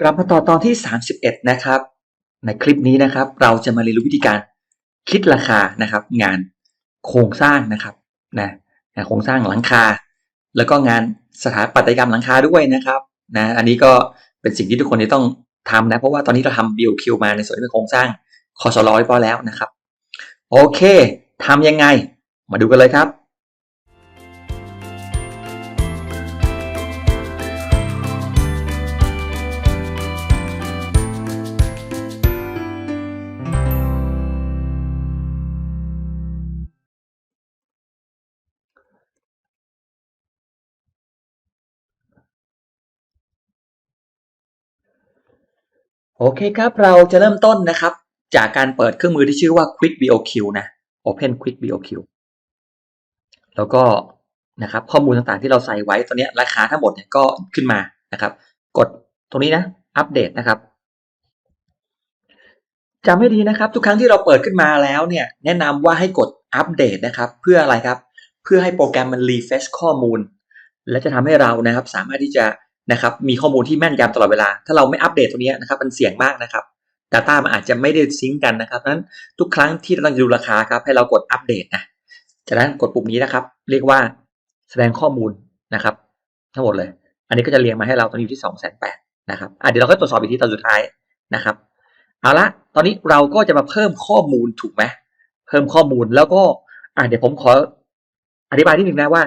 กลับมาต่อตอนที่ 31 นะครับ ในคลิปนี้นะครับ เราจะมาเรียนรู้วิธีการคิดราคานะครับ งานโครงสร้างนะครับนะนโครงสร้างหลังคา แล้วก็งานสถาปัตยกรรมหลังคาด้วยนะครับนะอันนี้ก็เป็นสิ่งที่ทุกคนจะต้องทำนะเพราะว่าตอนนี้เราทำ BOQ มาในส่วนที่เป็นโครงสร้างคอสร้อยพอแล้วนะครับ โอเคทำยังไง มาดูกันเลยครับ โอเคครับ เราจะเริ่มต้นนะครับ จากการเปิดเครื่องมือที่ชื่อว่า Quick BOQ นะ Open Quick BOQ แล้วก็นะครับข้อมูลต่างๆที่เราใส่ไว้ตัวนี้ราคาทั้งหมดเนี่ยก็ขึ้นมานะครับ กดตรงนี้นะ อัปเดตนะครับจำให้ดีนะครับ ทุกครั้งที่เราเปิดขึ้นมาแล้วเนี่ย แนะนำว่าให้กดอัปเดตนะครับ เพื่ออะไรครับ เพื่อให้โปรแกรมมันรีเฟชข้อมูล และจะทำให้เรานะครับ สามารถที่จะ นะครับมีข้อมูลที่แม่นยำตลอดเวลา ถ้าเราไม่อัปเดตตรงนี้นะครับมันเสี่ยงมากนะครับ Data มันอาจจะไม่ได้ซิงกันนะครับนั้นทุกครั้งที่เราต้องดูราคาครับให้เรากดอัปเดตนะจากนั้นกดปุ่มนี้นะครับ เรียกว่าแสดงข้อมูลนะครับ ทั้งหมดเลย อันนี้ก็จะเรียงมาให้เราตอนนี้อยู่ที่สองแสนแปดนะครับอะเดี๋ยวเราก็ตรวจสอบอีกทีตอนสุดท้ายนะครับเอาละตอนนี้เราก็จะมาเพิ่มข้อมูลถูกไหมเพิ่มข้อมูลแล้วก็อะเดี๋ยวผมขออธิบายนิดนึงนะว่า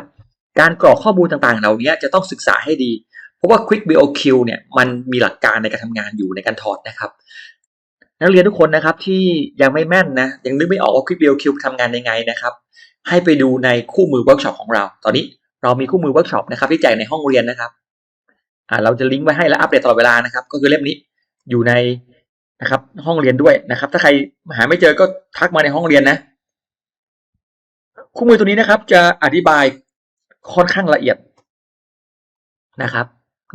การกรอกข้อมูลต่างๆ เหล่านี้จะต้องศึกษาให้ดี เพราะว่า Quick BOQ เนี่ยมันมีหลักการในการทำงานอยู่ในการถอดนะครับ นักเรียนทุกคนนะครับที่ยังไม่แม่นนะยังนึกไม่ออกว่า Quick BOQ ทำงานยังไงนะครับ ให้ไปดูในคู่มือเวิร์กช็อปของเรา ตอนนี้เรามีคู่มือเวิร์กช็อปนะครับที่แจกในห้องเรียนนะครับอ่าเราจะลิงก์ไว้ให้และอัปเดตตลอดเวลานะครับ ก็คือเล่มนี้อยู่ในนะครับห้องเรียนด้วยนะครับ ถ้าใครหาไม่เจอก็ทักมาในห้องเรียนนะ คู่มือตัวนี้นะครับ จะอธิบายค่อนข้างละเอียดนะครับ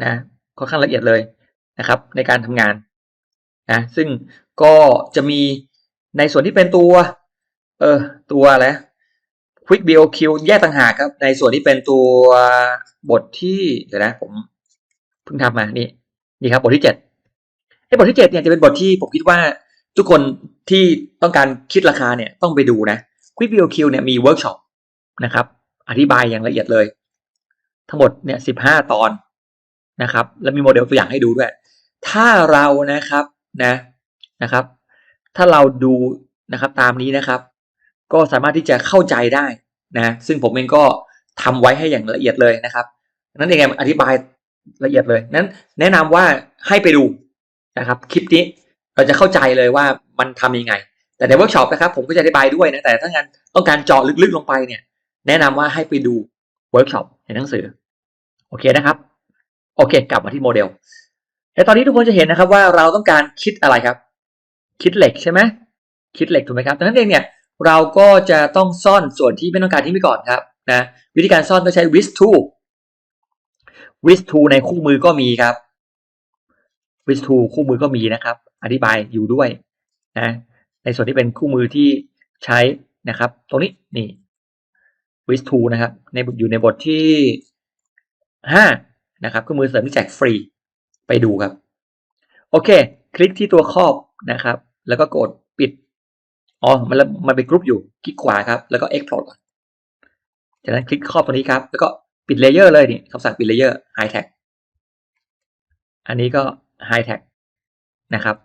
นะค่อนข้างละเอียดเลยนะครับ ในการทำงานนะซึ่งก็จะมีในส่วนที่เป็นตัวเออตัวอะไร Quick BOQ แยกต่างหากครับ ในส่วนที่เป็นตัวบทที่เดี๋ยวนะผมเพิ่งทำมานี่นี่ครับบทที่เจ็ดไอ้บทที่เจ็ดเนี่ยจะเป็นบทที่ผมคิดว่าทุกคนที่ต้องการคิดราคาเนี่ยต้องไปดูนะ Quick BOQ เนี่ยมีเวิร์กช็อปนะครับ อธิบายอย่างละเอียดเลย ทั้งหมดเนี่ยสิบห้าตอน นะครับ แล้วมีโมเดลตัวอย่างให้ดูด้วย ถ้าเรานะครับนะนะครับ ถ้าเราดูนะครับตามนี้นะครับ ก็สามารถที่จะเข้าใจได้นะซึ่งผมเองก็ทำไว้ให้อย่างละเอียดเลยนะครับนั้นเองอธิบายละเอียดเลยนั้นแนะนำว่าให้ไปดูนะครับคลิปนี้เราจะเข้าใจเลยว่ามันทำยังไง แต่ในเวิร์กช็อปนะครับผมก็จะอธิบายด้วยนะแต่ถ้างานต้องการเจาะลึกๆลงไปเนี่ย แนะนำว่าให้ไปดูเวิร์กช็อปในหนังสือ โอเคนะครับ โอเค กลับมาที่โมเดลแต่ตอนนี้ทุกคนจะเห็นนะครับว่าเราต้องการคิดอะไรครับ คิดเหล็กใช่ไหมคิดเหล็กถูกไหมครับดังนั้นเองเนี่ยเราก็จะต้องซ่อนส่วนที่ไม่ต้องการทิ้งไปก่อนครับนะวิธีการซ่อนก็ใช้ with to with to ในคู่มือก็มีครับ with to คู่มือก็มีนะครับ อธิบายอยู่ด้วยนะในส่วนที่เป็นคู่มือที่ใช้นะครับ ตรงนี้นี่ with to นะครับในอยู่ในบทที่ห้า นะครับเคู่องมือเสริมที่แจกฟรีไปดูครับ โอเค คลิกที่ตัวครอบนะครับ แล้วก็กดปิดอ๋อมันมันเป็นกรุ๊ปอยู่คลิกขวาครับ แล้วก็ export ก่อนจากนั้นคลิกครอบตัวนี้ครับ แล้วก็ปิดเลเยอร์เลยนี่คำสั่งปิดเลเยอร์ high tag อันนี้ก็ high tag นะครับ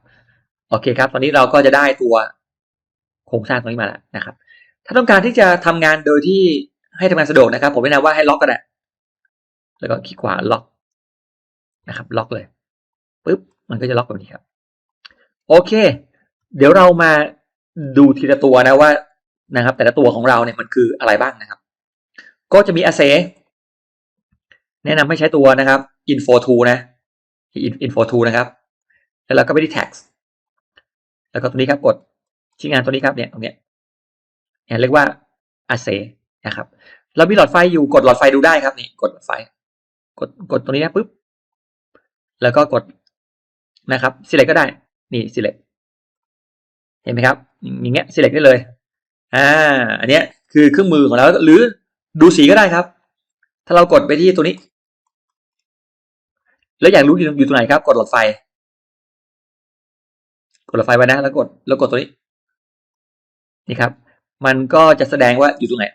โอเคครับ ตอนนี้เราก็จะได้ตัวโครงสร้างตรงนี้มาแล้วนะครับ ถ้าต้องการที่จะทำงานโดยที่ให้ทำงานสะดวกนะครับ ผมแนะนำว่าให้ล็อกก็ได้ แล้วก็คลิกขวาล็อกนะครับ ล็อกเลยปุ๊บมันก็จะล็อกแบบนี้ครับ โอเค เดี๋ยวเรามาดูทีละตัวนะว่านะครับ แต่ละตัวของเราเนี่ยมันคืออะไรบ้างนะครับ ก็จะมี assay แนะนำให้ใช้ตัวนะครับ info to นะ info to นะครับ แล้วเราก็ไปที่ tax แล้วก็ตรงนี้ครับกดชิ้นงานตัวนี้ครับเนี่ยตรงเนี้ยเนี่ยเรียกว่า assay นะครับ เรามีหลอดไฟอยู่กดหลอดไฟดูได้ครับนี่กดหลอดไฟ กดกดตรงนี้นะปุ๊บแล้วก็กดนะครับ select ก็ได้ นี่ select เห็นไหมครับ อย่างเงี้ย select ได้เลย อ่า อันเนี้ยคือเครื่องมือของเรา หรือดูสีก็ได้ครับ ถ้าเรากดไปที่ตัวนี้ แล้วอยากรู้อยู่อยู่ตรงไหนครับ กดหลอดไฟ กดรถไฟไว้นะ แล้วกด แล้วกดตัวนี้ นี่ครับ มันก็จะแสดงว่าอยู่ตรงไหน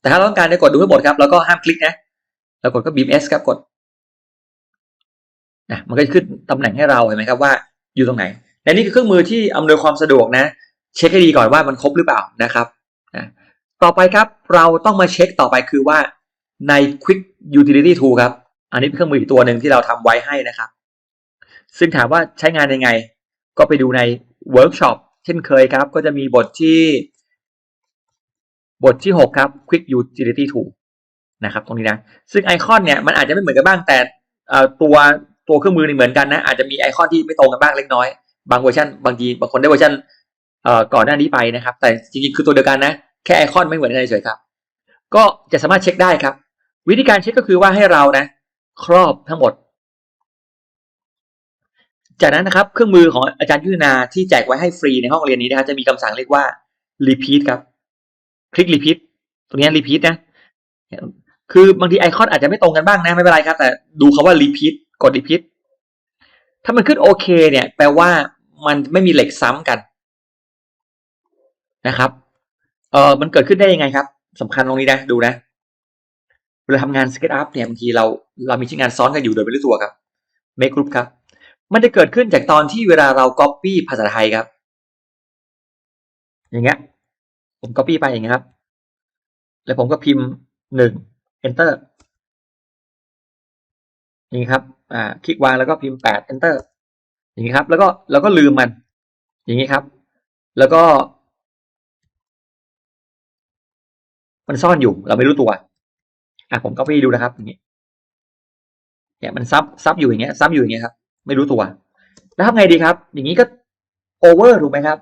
แต่ถ้าเราต้องการจะกดดูให้หมดครับ แล้วก็ห้ามคลิกนะ แล้วกดก็บีมเอสครับกดนะมันก็จะขึ้นตำแหน่งให้เราเห็นไหมครับว่าอยู่ตรงไหนและนี่คือเครื่องมือที่อำนวยความสะดวกนะ เช็คให้ดีก่อนว่ามันครบหรือเปล่านะครับนะต่อไปครับเราต้องมาเช็คต่อไปคือว่าใน Quick Utility Tool ครับ อันนี้เป็นเครื่องมืออีกตัวหนึ่งที่เราทำไว้ให้นะครับ ซึ่งถามว่าใช้งานยังไง ก็ไปดูในเวิร์กช็อปเช่นเคยครับ ก็จะมีบทที่ บทที่ 6 ครับ Quick Utility Tool นะครับ ตรงนี้นะ ซึ่งไอคอนเนี่ยมันอาจจะไม่เหมือนกันบ้างแต่ตัวตัวเครื่องมือนี่เหมือนกันนะ อาจจะมีไอคอนที่ไม่ตรงกันบ้างเล็กน้อย บางเวอร์ชันบางทีบางคนได้เวอร์ชันก่อนหน้านี้ไปนะครับ แต่จริงๆคือตัวเดียวกันนะ แค่ไอคอนไม่เหมือนกันเฉยๆครับ ก็จะสามารถเช็คได้ครับ วิธีการเช็คก็คือว่าให้เรานะ ครอบทั้งหมด จากนั้นนะครับ เครื่องมือของอาจารย์ยุทธนาที่แจกไว้ให้ฟรีในห้องเรียนนี้นะครับจะมีคำสั่งเรียกว่า repeat ครับ คลิก repeat ตรงนี้ repeat นะ คือบางทีไอคอนอาจจะไม่ตรงกันบ้างนะ ไม่เป็นไรครับ แต่ดูคาว่า repeat กด repeat ถ้ามันขึ้นโอเคเนี่ย แปลว่ามันไม่มีเหล็กซ้ำกันนะครับ เออมันเกิดขึ้นได้ยังไงครับสำคัญตรงนี้นะดูนะเวลาทำงาน SketchUp เนี่ยบางทีเราเรามีชิ้นงานซ้อนกันอยู่โดยไม่รู้ตัวครับ Make Group ครับ มันจะเกิดขึ้นจากตอนที่เวลาเรา Copy ภาษาไทยครับ อย่างเงี้ยผม Copy ไปอย่างเงี้ยครับ แล้วผมก็พิมพ์หนึ่ง Enter อย่างนี้ครับ อ่า คลิกวางแล้วก็พิมพ์แปด Enter อย่างนี้ครับ แล้วก็เราก็ลืมมัน อย่างนี้ครับ แล้วก็ มันซ่อนอยู่ เราไม่รู้ตัว อะผมก็ไปดูนะครับ อย่างนี้ เนี่ยมันซับซับอยู่อย่างเงี้ย ซับอยู่อย่างเงี้ยครับ ไม่รู้ตัว แล้วทำไงดีครับ อย่างนี้ก็โอเวอร์ถูกไหมครับ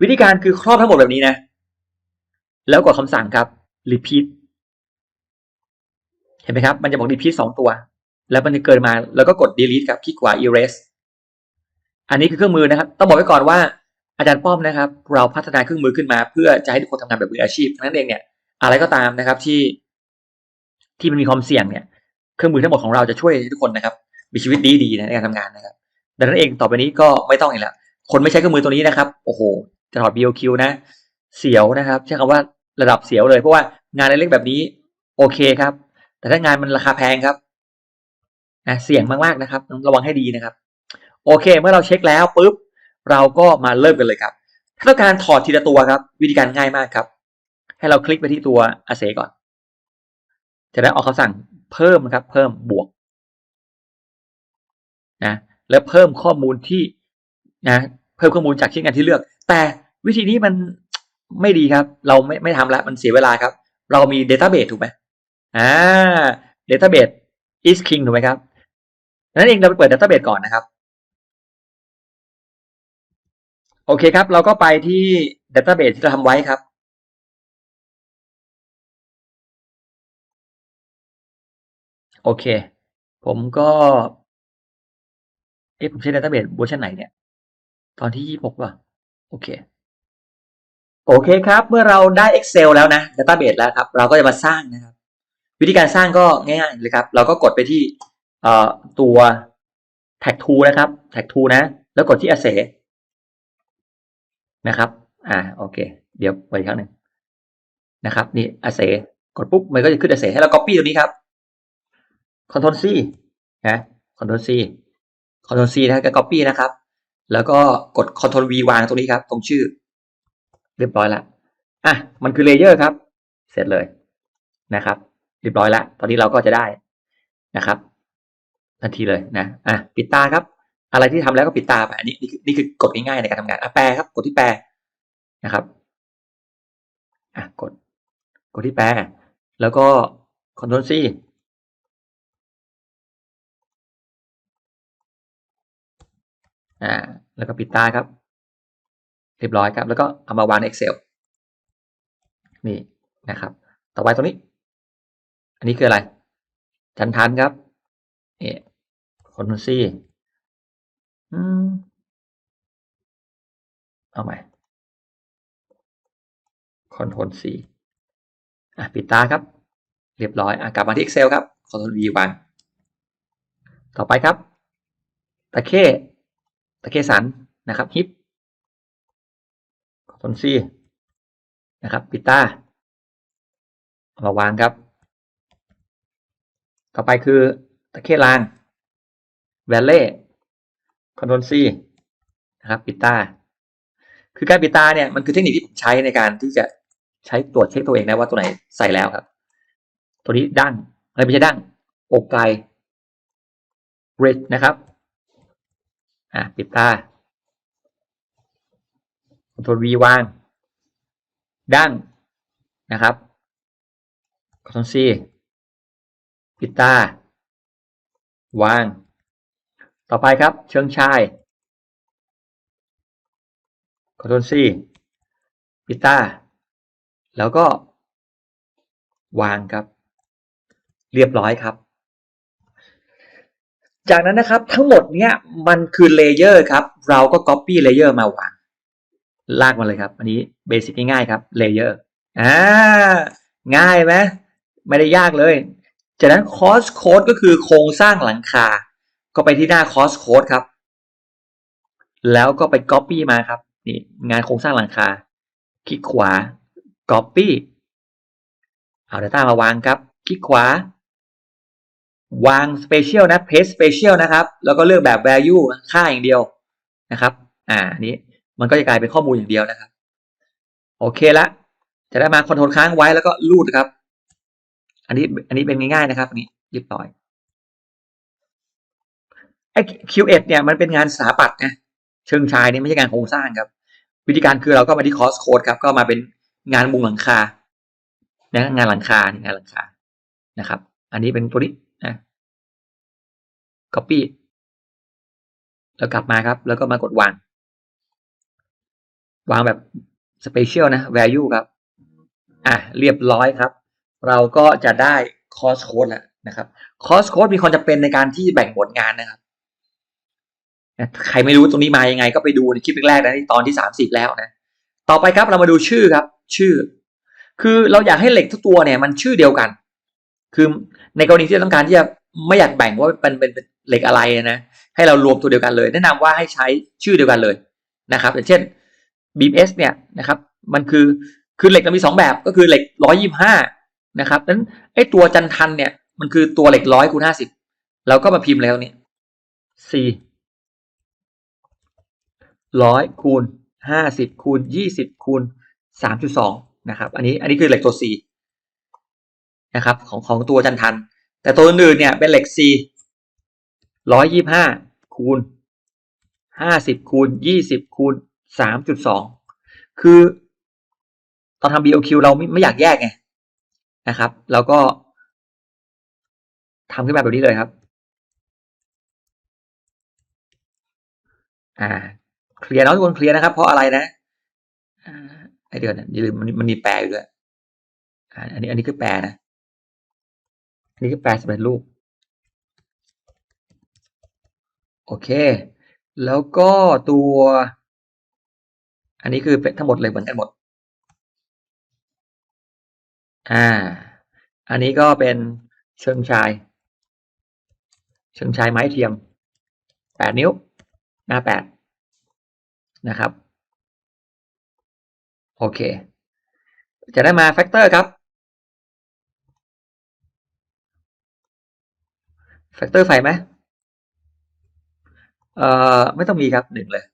วิธีการคือครอบทั้งหมดแบบนี้นะ แล้วกดคำสั่งครับ repeat เห็นไหมครับ มันจะบอก repeat สองตัว แล้วมันจะเกิดมา แล้วก็กด delete ครับคลิกขวา erase อันนี้คือเครื่องมือนะครับ ต้องบอกไว้ก่อนว่าอาจารย์ป้อมนะครับ เราพัฒนาเครื่องมือขึ้นมา เพื่อจะให้ทุกคนทำงานแบบมืออาชีพนั้นเองเนี่ยอะไรก็ตามนะครับที่ ที่มันมีความเสี่ยงเนี่ย เครื่องมือทั้งหมดของเราจะช่วยทุกคนนะครับ มีชีวิตดีดีนะในการทำงานนะครับดังนั้นเองต่อไปนี้ก็ไม่ต้องอีกแล้วคนไม่ใช้เครื่องมือตัวนี้นะครับ โอ้โห จะถอด BOQ นะ เสียวนะครับ ใช้คำว่าระดับเสียวเลย เพราะว่างานเล็กๆแบบนี้ โอเคครับ แต่ถ้างานมันราคาแพงครับนะเสี่ยงมากๆนะครับ ระวังให้ดีนะครับ โอเค เมื่อเราเช็คแล้วปุ๊บเราก็มาเริ่มกันเลยครับ ถ้าต้องการถอดทีละตัวครับ วิธีการง่ายมากครับ ให้เราคลิกไปที่ตัวอาเซก่อน จะได้ออกคำสั่งเพิ่มนะครับ เพิ่มบวกนะแล้วเพิ่มข้อมูลที่นะเพิ่มข้อมูลจากชิ้นงานที่เลือก แต่วิธีนี้มันไม่ดีครับ เราไม่ไม่ทำแล้วมันเสียเวลาครับ เรามี Database ถูกไหม อ่า Database is king ถูกไหมครับนั้นเองเราไปเปิด Database ก่อนนะครับ โอเคครับ เราก็ไปที่ Database ที่เราทำไว้ครับ โอเค ผมก็ เอ๊ะผมใช้ Database เวอร์ชันไหนเนี่ย ตอนที่ยี่หกป่ะ โอเค โอเคครับ เมื่อเราได้ Excel แล้วนะ Database แล้วครับ เราก็จะมาสร้างนะครับ วิธีการสร้างก็ง่ายๆเลยครับ เราก็กดไปที่ตัว tag to นะครับ tag to นะ แล้วกดที่ assay นะครับ อ่าโอเค เดี๋ยวไปอีกครั้งหนึ่งนะครับ นี่ assay กดปุ๊บมันก็จะขึ้น assay ให้เรา copy ตัวนี้ครับ Ctrl C นะ Ctrl C Ctrl C นะก็ copy นะครับ แล้วก็กด Ctrl V วางตรงนี้ครับ ตรงชื่อ เรียบร้อยล้วอะมันคือเลเยอร์ครับ เสร็จเลยนะครับ เรียบร้อยแล้ว ตอนนี้เราก็จะได้นะครับ ทันทีเลยนะ อะ ปิดตาครับ อะไรที่ทำแล้วก็ปิดตาไป อันนี้นี่คือนี่คือกดง่ายๆในการทำงาน อะ แปลครับ กดที่แปลนะครับ อะ กด กดที่แปล แล้วก็ Ctrl C อ่า แล้วก็ปิดตาครับ เรียบร้อยครับ แล้วก็เอามาวางใน Excel นี่นะครับ ต่อไปตรงนี้ อันนี้คืออะไรชันทันครับนี่คนซี่อืมเอาใหม่คอนโทรลซีอะปิดตาครับ เรียบร้อยอะกลับมาที่ Excel ครับคอนโทรล V วางต่อไปครับ ตะเข้ตะเข้สันนะครับฮิปคอนซีนะครับปิดตามาวางครับ ต่อไปคือตะเข้ลางแวลเล่คอนโทรลซีนะครับปิดตาคือการปิดตาเนี่ยมันคือเทคนิคที่ผมใช้ในการที่จะใช้ตรวจเช็คตัวเองนะว่าตัวไหนใส่แล้วครับ ตัวนี้ดั้งอะไรไม่ใช่ดั้งอกไก่เรดนะครับอะปิดตาคอนโทรลวีวางดั้งนะครับคอนโทรลซี ปิดตา วาง ต่อไปครับ เชิงชายคอนโทรลซีปิดตา แล้วก็ วางครับ เรียบร้อยครับ จากนั้นนะครับทั้งหมดเนี้ยมันคือเลเยอร์ครับ เราก็ Copy เลเยอร์มาวาง ลากมาเลยครับ อันนี้เบสิกง่ายๆครับเลเยอร์อ่าง่ายไหมไม่ได้ยากเลย จากนั้น cost code ก็คือโครงสร้างหลังคา ก็ไปที่หน้า cost code ครับ แล้วก็ไป copy มาครับ นี่งานโครงสร้างหลังคา คลิกขวา copy เอา data มาวางครับ คลิกขวา วาง special นะ paste special นะครับ แล้วก็เลือกแบบ value ค่าอย่างเดียวนะครับ อ่านนี้มันก็จะกลายเป็นข้อมูลอย่างเดียวนะครับ โอเคละ จะได้มาคอนโทรลค้างไว้แล้วก็รูดครับ อันนี้อันนี้เป็นง่ายๆนะครับอันนี้เรียบร้อยไอ้ Q1 เนี่ยมันเป็นงานสถาปัตย์นะเชิงชายเนี่ยไม่ใช่งานโครงสร้างครับ วิธีการคือเราก็มาที่ cost code ครับ ก็มาเป็นงานมุงหลังคานะงานหลังคางานหลังคานะครับ อันนี้เป็นตัวนี้นะ copy แล้วกลับมาครับ แล้วก็มากดวาง วางแบบ special นะ value ครับ อะเรียบร้อยครับ เราก็จะได้ cost code แล้วนะครับ cost code มีความจำเป็นในการที่แบ่งผลงานนะครับ ใครไม่รู้ตรงนี้มายังไง ก็ไปดูในคลิปแรกนะตอนที่สามสิบแล้วนะ ต่อไปครับเรามาดูชื่อครับ ชื่อ คือเราอยากให้เหล็กทุกตัวเนี่ยมันชื่อเดียวกัน คือในกรณีที่ต้องการที่จะไม่อยากแบ่งว่าเป็นเป็นเหล็กอะไรนะ ให้เรารวมตัวเดียวกันเลย แนะนำว่าให้ใช้ชื่อเดียวกันเลยนะครับอย่างเช่น BMS เนี่ยนะครับ มันคือคือเหล็กมันมีสองแบบก็คือเหล็กร้อยยี่ห้า นะครับนั้นไอ้ตัวจันทันเนี่ย มันคือตัวเหล็กร้อยคูณห้าสิบเราก็มาพิมพ์แล้วเนี่ย C ร้อยคูณห้าสิบคูณยี่สิบคูณสามจุดสองนะครับ อันนี้อันนี้คือเหล็กตัว C นะครับ ของของตัวจันทัน แต่ตัวอื่นเนี่ยเป็นเหล็ก C ร้อยยี่ห้าคูณห้าสิบคูณยี่สิบคูณสามจุดสองคือตอนทำ BOQ เราไม่ไม่อยากแยกไง นะครับเราก็ทำขึ้นมาแบบนี้เลยครับ อ่า เคลียร์นะทุกคนเคลียร์นะครับ เพราะอะไรนะไอเดือนอย่าลืมมันมีแปลอยู่ด้วยอันนี้ อันนี้คือแปลนะอันนี้คือแปลสำเร็จรูปโอเค แล้วก็ตัว อันนี้คือเป็นทั้งหมดเลยเหมือนกันหมด อ่า อันนี้ก็เป็นเชิงชาย เชิงชายไม้เทียมแปดนิ้ว หน้าแปดนะครับ โอเค จะได้มาแฟกเตอร์ครับแฟกเตอร์ไฟไหมเอ่อไม่ต้องมีครับหนึ่งเลย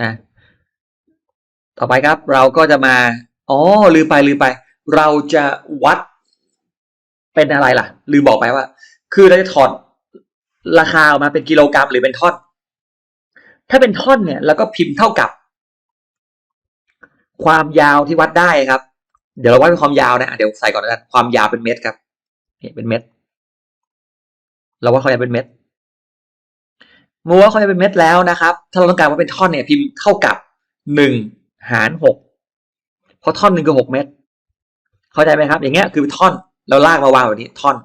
นะ ต่อไปครับเราก็จะมา อ๋อลืมไปลืมไป เราจะวัดเป็นอะไรล่ะ ลืมบอกไปว่า คือเราจะถอดราคาออกมาเป็นกิโลกรัมหรือเป็นท่อน ถ้าเป็นท่อนเนี่ยเราก็พิมพ์เท่ากับ ความยาวที่วัดได้ครับ เดี๋ยวเราวัดเป็นความยาวนะเดี๋ยวใส่ก่อนนะความยาวเป็นเมตรครับนี่เป็นเมตร เราวัดความยาวเป็นเมตรเมื่อว่าความยาวเป็นเมตรแล้วนะครับ ถ้าเราต้องการว่าเป็นท่อนเนี่ย พิมพ์เท่ากับหนึ่ง หารหกเพราะท่อนหนึ่งคือหกเมตร เข้าใจไหมครับ อย่างเงี้ยคือท่อนเราลากมาวางแบบนี้ท่อน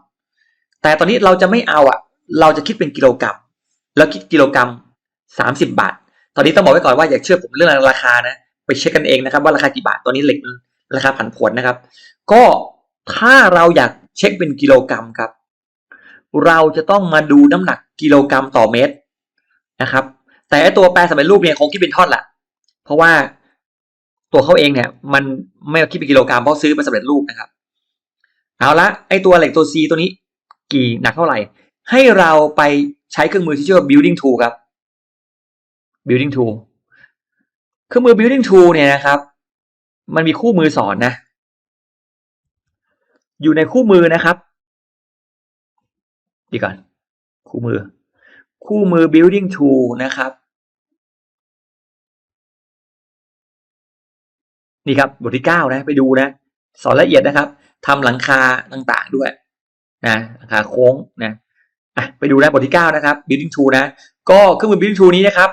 แต่ตอนนี้เราจะไม่เอาอะ เราจะคิดเป็นกิโลกรัมแล้วคิดกิโลกรัมสามสิบาท ตอนนี้ต้องบอกไว้ก่อนว่าอย่าเชื่อผมเรื่องราคานะ ไปเช็คกันเองนะครับ ว่าราคากี่บาทตอนนี้เหล็กราคาผันผวนนะครับ ก็ถ้าเราอยากเช็คเป็นกิโลกรัมครับ เราจะต้องมาดูน้ำหนักกิโลกรัมต่อเมตรนะครับ แต่ตัวแปรสำเร็จรูปเนี่ยคงคิดเป็นท่อนละเพราะว่า ตัวเขาเองเนี่ย มันไม่คิดเป็นกิโลกรัมเพราะซื้อมาสำเร็จรูปนะครับ เอาละไอ้ตัวเหล็กตัว C ตัวนี้ กี่หนักเท่าไหร่ ให้เราไปใช้เครื่องมือที่ชื่อว่า building tool ครับ building tool เครื่องมือ building tool เนี่ยนะครับ มันมีคู่มือสอนนะ อยู่ในคู่มือนะครับดีก่อน คู่มือ คู่มือ building tool นะครับ นี่ครับบทที่เก้านะไปดูนะสอนละเอียดนะครับทำหลังคาต่างๆด้วยนะหลังคาโค้งนะอะไปดูนะบทที่เก้านะครับ building tool นะ ก็เครื่องมือ building tool นี้นะครับ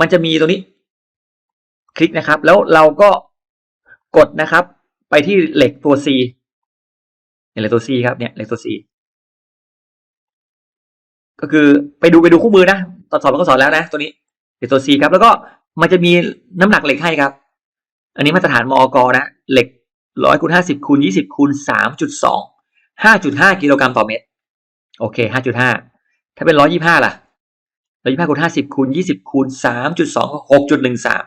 มันจะมีตรงนี้ คลิกนะครับ แล้วเราก็กดนะครับ ไปที่เหล็กตัว C เนี่ยเหล็กตัว C ครับเนี่ยเหล็กตัว C ก็คือไปดูไปดูคู่มือนะตอนสอนมันก็สอนแล้วนะ ตัวนี้เหล็กตัว C ครับ แล้วก็มันจะมีน้ำหนักเหล็กให้ครับ อันนี้มาตรฐานมอกนะ เหล็กร้อยคูณห้าสิบคูณยี่สิบคูณสามจุดสองห้าจุดห้ากิโลกรัมต่อเมตร โอเคห้าจุดห้าถ้าเป็นร้อยยี่ห้าล่ะร้อยยี่ห้าคูณห้าสิบคูณยี่สิบคูณสามจุดสองหกจุดหนึ่งสาม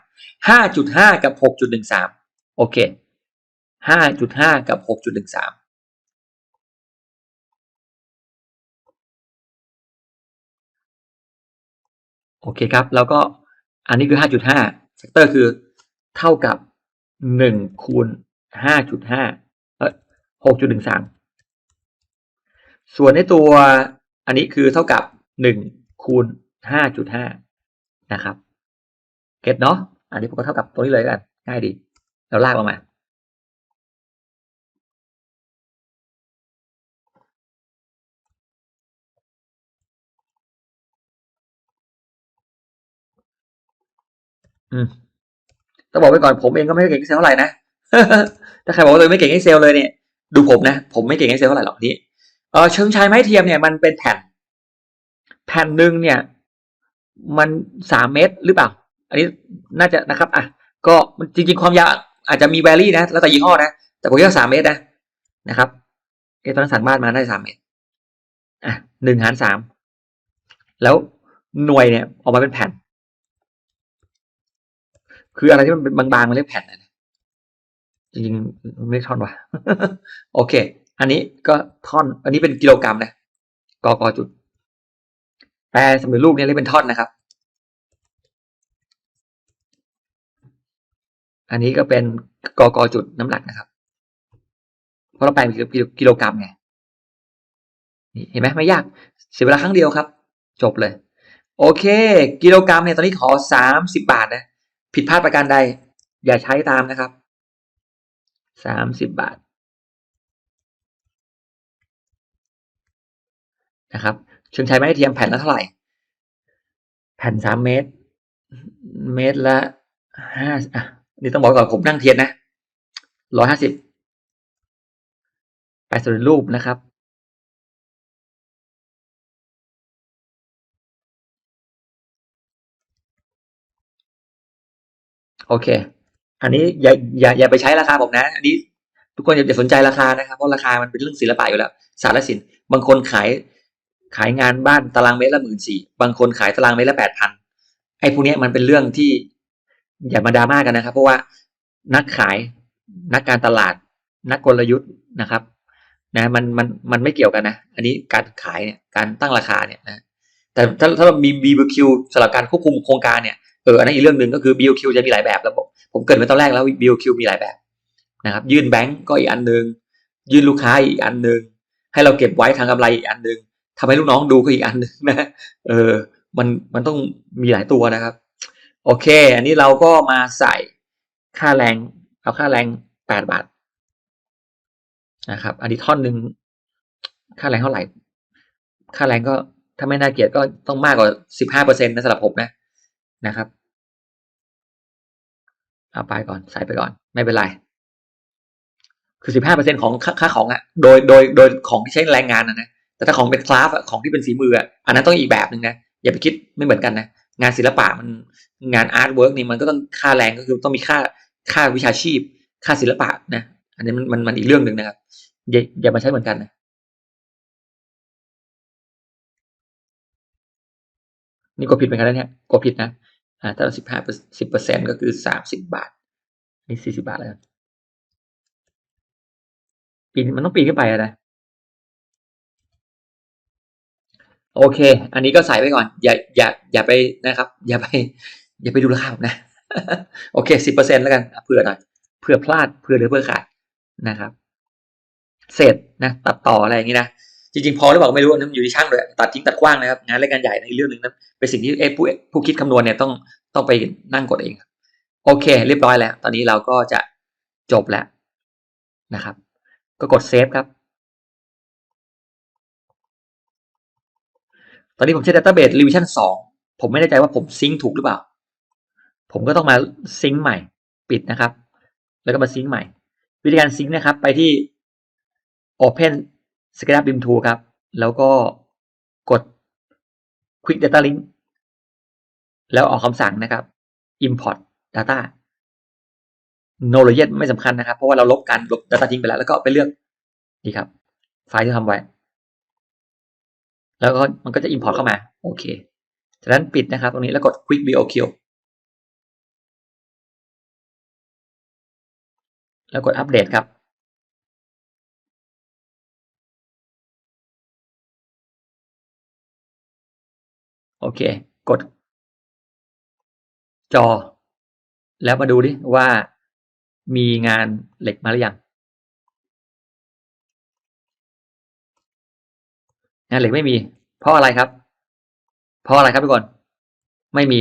ห้าจุดห้ากับหกจุดหนึ่งสามโอเคห้าจุดห้ากับหกจุดหนึ่งสามโอเคครับ แล้วก็อันนี้คือห้าจุดห้าแฟกเตอร์คือเท่ากับ หนึ่งคูณห้าจุดห้าเออหกจุดหนึ่งสามส่วนในตัวอันนี้คือเท่ากับหนึ่งคูณห้าจุดห้านะครับเก็ตเนาะอันนี้ผมก็เท่ากับตัวนี้เลยกันง่ายดีเราลากลงมาอืม ต้องบอกไว้ก่อนผมเองก็ไม่เก่ง Excel เท่าไหร่นะถ้าใครบอกว่าตัวเองไม่เก่ง Excel เลยเนี่ยดูผมนะ ผมไม่เก่ง Excel เท่าไหร่หรอกนี่เออเชิงชายไม้เทียมเนี่ยมันเป็นแผ่น แผ่นหนึ่งเนี่ย มันสามเมตรหรือเปล่า อันนี้น่าจะนะครับอะก็จริง ๆ ความยาวอาจจะมีแวรี่นะ แล้วแต่ยี่ห้อนะ แต่ผมคิดว่าสามเมตรนะนะครับเอตอนนั้นสั่งบ้านมาได้สามเมตรอะหนึ่งหารสามแล้วหน่วยเนี่ยออกมาเป็นแผ่น คืออะไรที่มันเป็นบางๆมันเรียกแผ่นนะจริงๆมันไม่ท่อนว่ะโอเค อันนี้ก็ท่อน อันนี้เป็นกิโลกรัมนะกอกจุดแปลสำเร็จรูปเนี่ยเรียกเป็นท่อนนะครับ อันนี้ก็เป็นกอกจุดน้ำหนักนะครับ เพราะเราแปลเป็นกิโลกรัมไงเห็นไหมไม่ยากเสียเวลาครั้งเดียวครับ จบเลย โอเค กิโลกรัมเนี่ยตอนนี้ขอสามสิบบาทนะ ผิดพลาดประการใด อย่าใช้ตามนะครับสามสิบบาทนะครับชิงใช้ไม้เทียมแผ่นละเท่าไหร่ แผ่นสามเมตร เมตรละห้าอะนี่ต้องบอกก่อนผมนั่งเทียนนะร้อยห้าสิบไปสรุปรูปนะครับ โอเค อันนี้อย่าอย่าอย่าไปใช้ราคาผมนะ อันนี้ทุกคนอย่าสนใจราคานะครับ เพราะราคามันเป็นเรื่องศิลปะอยู่แล้วศาสตร์และศิลป์บางคนขายขายงานบ้านตารางเมตรละหมื่นสี่บางคนขายตารางเมตรละแปดพันไอ้พวกนี้มันเป็นเรื่องที่อย่ามาดราม่ากันนะครับ เพราะว่านักขายนักการตลาด นักกลยุทธ์นะครับ นะมันมันมันไม่เกี่ยวกันนะ อันนี้การขายเนี่ยการตั้งราคาเนี่ยนะแต่ถ้าถ้าเรามี BBQ สำหรับการควบคุมโครงการเนี่ย เอออันนั้นอีกเรื่องหนึ่งก็คือ BOQ จะมีหลายแบบแล้วผมเกิดไปตอนแรกแล้ว BOQ มีหลายแบบนะครับ ยื่นแบงก์ก็อีกอันหนึ่งยื่นลูกค้าอีกอันหนึ่งให้เราเก็บไว้ทางกำไรอีกอันหนึ่งทำให้ลูกน้องดูก็อีกอันหนึ่งนะเออมันมันต้องมีหลายตัวนะครับ โอเค อันนี้เราก็มาใส่ค่าแรงเอาค่าแรงแปดบาทนะครับ อันนี้ท่อนหนึ่งค่าแรงเท่าไหร่ ค่าแรงก็ถ้าไม่น่าเกลียดก็ต้องมากกว่าสิบห้าเปอร์เซ็นต์นะสำหรับผมนะ นะครับ เอาไปก่อนใส่ไปก่อน ไม่เป็นไร คือสิบห้าเปอร์เซ็นของค่าของอะโดยโดยโดยของที่ใช้แรงงานนะนะแต่ถ้าของเป็นคลาสอะของที่เป็นฝีมืออะอันนั้นต้องอีกแบบหนึ่งนะอย่าไปคิดไม่เหมือนกันนะงานศิลปะมันงานอาร์ตเวิร์กนี่มันก็ต้องค่าแรงก็คือต้องมีค่าค่าวิชาชีพ ค่าศิลปะนะ อันนี้มันมันมันอีกเรื่องหนึ่งนะครับอย่าอย่ามาใช้เหมือนกันนะนี่กดผิดเหมือนกันเนี่ยกดผิดนะ่าถ้าสิบห้าสิบเปอร์เซ็นก็คือสามสิบบาทนี่สี่สิบาทแล้วกันปีนมันต้องปีนขึ้นไปอะนะโอเค อันนี้ก็ใส่ไว้ก่อน อย่าอย่าอย่าไปนะครับ อย่าไป อย่าไปดูราคาผมนะ โอเคสิบเปอร์เซ็นแล้วกันเผื่อหน่อยเผื่อพลาดเผื่อเหลือเผื่อขาดนะครับ เสร็จนะ ตัดต่ออะไรอย่างนี้นะ จริงๆ พอหรือเปล่าไม่รู้นะอยู่ที่ช่างเลยตัดทิ้งตัดกว้างนะครับงานเล็กงานใหญ่ในเรื่องหนึ่งนะเป็นสิ่งที่เอผู้ผู้คิดคำนวณเนี่ยต้องต้องไปนั่งกดเองโอเค เรียบร้อยแล้ว ตอนนี้เราก็จะจบแล้วนะครับ ก็กดเซฟครับ ตอนนี้ผมใช้ Database Revision 2 ผมไม่แน่ใจว่าผมซิงค์ถูกหรือเปล่า ผมก็ต้องมาซิงค์ใหม่ปิดนะครับ แล้วก็มาซิงค์ใหม่ วิธีการซิงค์นะครับ ไปที่ Open SketchUp BIM Tool ครับ แล้วก็กด Quick Data Link แล้วออกคำสั่งนะครับ Import Data No r e y e t ไม่สำคัญนะครับ เพราะว่าเราลบการลบ Data ทิ้งไปแล้ว แล้วก็ไปเลือกนี่ครับ ไฟล์ที่ทำไว้ แล้วก็มันก็จะ Import เข้ามา โอเค จากนั้นปิดนะครับ ตรงนี้แล้วกด Quick BOQ แล้วกดอัปเดตครับ โอเค กด จอ แล้วมาดูดิว่ามีงานเหล็กมาหรือยัง งานเหล็กไม่มี เพราะอะไรครับ เพราะอะไรครับทุกคน ไม่มี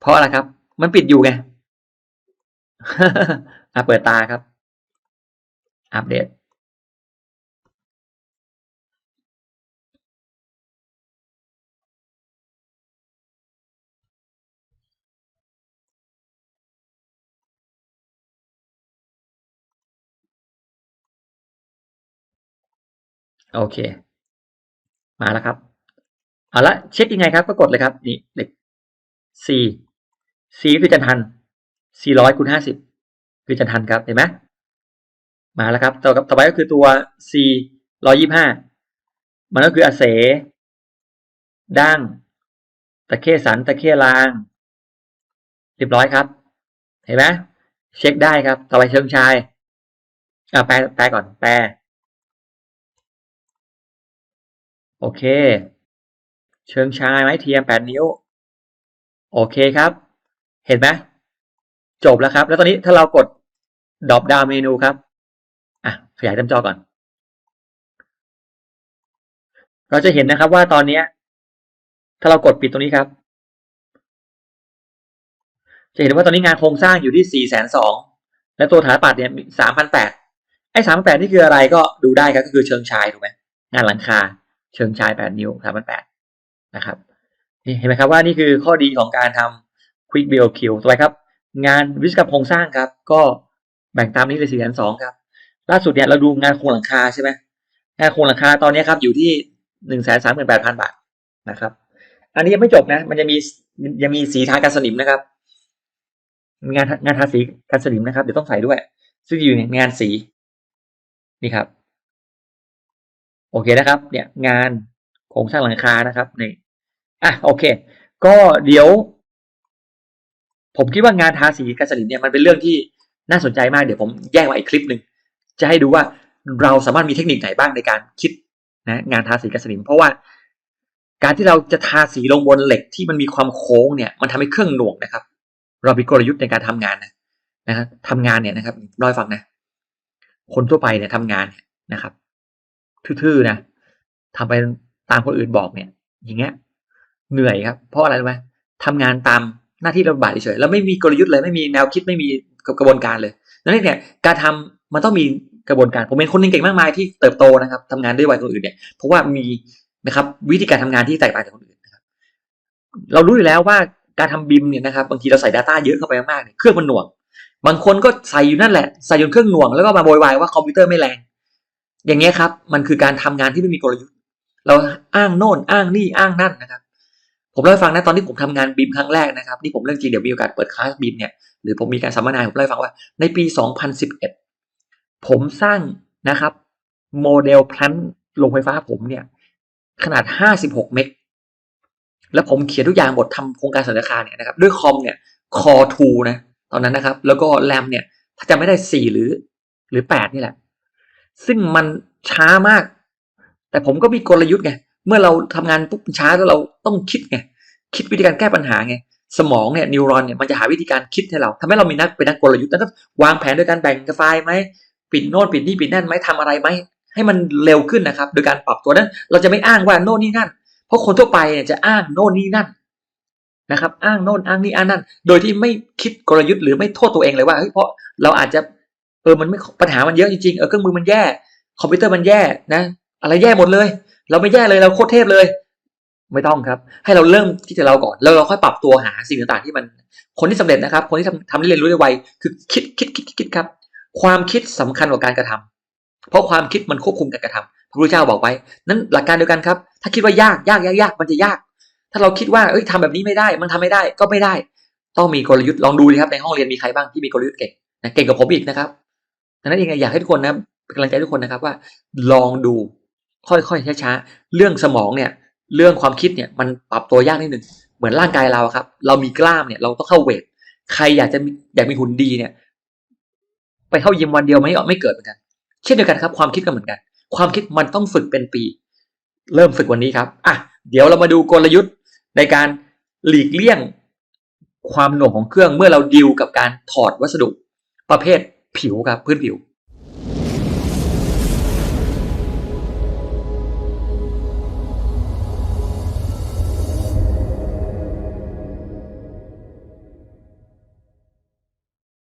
เพราะอะไรครับ มันปิดอยู่ไง อะเปิดตาครับ อัปเดต โอเค มาแล้วครับ เอาละเช็คยังไงครับก็กดเลยครับ นี่เหล็ก C C คือจันทัน400คูณ50 คือจันทันครับเห็นไหมมาแล้วครับต่อต่อไปก็คือตัว C 125 มันก็คืออาเสดั้งตะเข้สันตะเข้ลาง เรียบร้อยครับ เห็นไหมเช็คได้ครับ ต่อไปเชิงชายอ่าแปลแปลก่อนแปล โอเค เชิงชายไม้เทียม8นิ้ว โอเคครับ เห็นไหมจบแล้วครับ แล้วตอนนี้ถ้าเรากดดรอปดาวเมนูครับอะขยายเต็มจอก่อน เราจะเห็นนะครับว่าตอนนี้ถ้าเรากดปิดตรงนี้ครับ จะเห็นว่าตอนนี้งานโครงสร้างอยู่ที่สี่แสนสองและตัวฐานปัดเนี่ยสามพันแปดไอ้สามพันแปดนี่คืออะไรก็ดูได้ครับก็คือเชิงชายถูกไหมงานหลังคา เชิงชายแปดนิ้วสามพันะครับเห็นไหมครับว่านี่คือข้อดีของการทำ Quick BOQ ต่อไปครับ งานวิศวกรรมโครงสร้างครับ ก็แบ่งตามนี้เลยสี่แสนสองครับ ล่าสุดเนี่ยเราดูงานโครงหลังคาใช่ไหมงานโครงหลังคาตอนนี้ครับอยู่ที่หนึ่งแสนสามหมื่นแปดพันบาทนะครับ อันนี้ยังไม่จบนะ มันจะมียังมีสีทากันสนิมนะครับ งานงานทาสีกันสนิมนะครับ เดี๋ยวต้องใส่ด้วย ซึ่งอยู่ในงานสีนี่ครับ โอเคนะครับ เนี่ยงานโครงสร้างหลังคานะครับนี่อะโอเค ก็เดี๋ยว ผมคิดว่างานทาสีกันสนิมเนี่ยมันเป็นเรื่องที่น่าสนใจมากเดี๋ยวผมแยกไว้อีกคลิปหนึ่งจะให้ดูว่าเราสามารถมีเทคนิคไหนบ้างในการคิดนะงานทาสีกันสนิม เพราะว่า การที่เราจะทาสีลงบนเหล็กที่มันมีความโค้งเนี่ย มันทำให้เครื่องหน่วงนะครับ เรามีกลยุทธ์ในการทำงานนะนะครับทำงานเนี่ยนะครับร้อยฟังนะ คนทั่วไปเนี่ยทำงานนะครับ ทื่อๆนะทำไปตามคนอื่นบอกเนี่ย อย่างเงี้ย เหนื่อยครับ เพราะอะไรรู้ไหมทำงานตามหน้าที่ระบาดเฉยแล้วไม่มีกลยุทธ์เลยไม่มีแนวคิดไม่มีกระบวนการเลยนั่นเนี่ยการทำมันต้องมีกระบวนการผมเป็นคนหนึงเก่งมากมายที่เติบโตนะครับทำงานด้ไวกว่าคนอื่นเนี่ยเพราะว่ามีนะครับวิธีการทำงานที่แตกต่างจากคนอื่นนะครับ เรารู้อยู่แล้วว่าการทำบิมเนี่ยนะครับบางทีเราใส่ Data เยอะเข้าไปมากๆเนี่ยเครื่องมันหน่วง บางคนก็ใส่อยู่นั่นแหละใส่จนเครื่องหน่วงแล้วก็มาโวยวายว่าคอมพิวเตอร์ไม่แรง อย่างเงี้ยครับ มันคือการทำงานที่ไม่มีกลยุทธ์ เราอ้างโน่นอ้างนี่อ้างนั่นนะครับ ผมเล่าให้ฟังนะตอนที่ผมทำงานบีมครั้งแรกนะครับนี่ผมเรื่องจริงเดี๋ยวมีโอกาสเปิดคลาสบีมเนี่ยหรือผมมีการสัมมนาผมเล่าให้ฟังว่า ในปี 2011 ผมสร้างนะครับ โมเดลพลันโรงไฟฟ้าผมเนี่ย ขนาด 56 เมกแล้วผมเขียนทุกอย่างบททำโครงการสัญญาคาเนี่ยนะครับด้วยคอมเนี่ยคอทูนะตอนนั้นนะครับ แล้วก็แรมเนี่ย ถ้าจำไม่ได้สี่หรือหรือแปดนี่แหละ ซึ่งมันช้ามาก แต่ผมก็มีกลยุทธ์ไง เมื่อเราทำงานปุ๊บช้าแล้วเราต้องคิดไง คิดวิธีการแก้ปัญหาไง สมองเนี่ยนิวรอนเนี่ยมันจะหาวิธีการคิดให้เราทำให้เรามีนักเป็นนักกลยุทธ์แล้วก็วางแผนโดยการแบ่งไฟล์ไหมปิดโน่นปิดนี่ปิดนั่นไหมทำอะไรไหมให้มันเร็วขึ้นนะครับ โดยการปรับตัวนั้น เราจะไม่อ้างว่าโน่นนี่นั่น เพราะคนทั่วไปเนี่ยจะอ้างโน่นนี่นั่นนะครับ อ้างโน่นอ้างนี่อ้างนั่น โดยที่ไม่คิดกลยุทธ์หรือไม่โทษตัวเองเลยว่าเฮ้ยเพราะเราอาจจะ เออมันไม่ปัญหามันเยอะจริงๆเออเครื่องมือมันแย่ คอมพิวเตอร์มันแย่นะ อะไรแย่หมดเลย เราไม่แย่เลยเราโคตรเทพเลย ไม่ต้องครับ ให้เราเริ่มที่จะเราก่อนแล้วเราค่อยปรับตัวหาสิ่งต่างๆที่มันคนที่สำเร็จนะครับ คนที่ทำทำได้เรียนรู้ได้ไวคือคิดคิดคิดคิดครับ ความคิดสำคัญกว่าการกระทำเพราะความคิดมันควบคุมการกระทำพระพุทธเจ้าบอกไว้ นั้นหลักการเดียวกันครับ ถ้าคิดว่ายากยากยากยากมันจะยาก ถ้าเราคิดว่าเอ้ยทำแบบนี้ไม่ได้ มันทำไม่ได้ก็ไม่ได้ ต้องมีกลยุทธ์ลองดูดิครับในห้องเรียนมีใครบ้างที่มีกลยุทธ์เก่งนะเก่งกว่าผมอีกนะครับ ดังนั้นเองอยากให้ทุกคนนะเป็นกำลังใจทุกคนนะครับว่า ลองดูค่อยๆช้าๆเรื่องสมองเนี่ย เรื่องความคิดเนี่ยมันปรับตัวยากนิดนึงเหมือนร่างกายเราครับ เรามีกล้ามเนี่ย เราต้องเข้าเวทใครอยากจะอยากมีหุ่นดีเนี่ย ไปเข้ายิมวันเดียวไม่ไม่เกิดเหมือนกัน เช่นเดียวกันครับ ความคิดก็เหมือนกัน ความคิดมันต้องฝึกเป็นปี เริ่มฝึกวันนี้ครับอะเดี๋ยวเรามาดูกลยุทธ์ในการหลีกเลี่ยงความหน่วงของเครื่องเมื่อเราดิวกับการถอดวัสดุประเภท ผิวครับพื้นผิว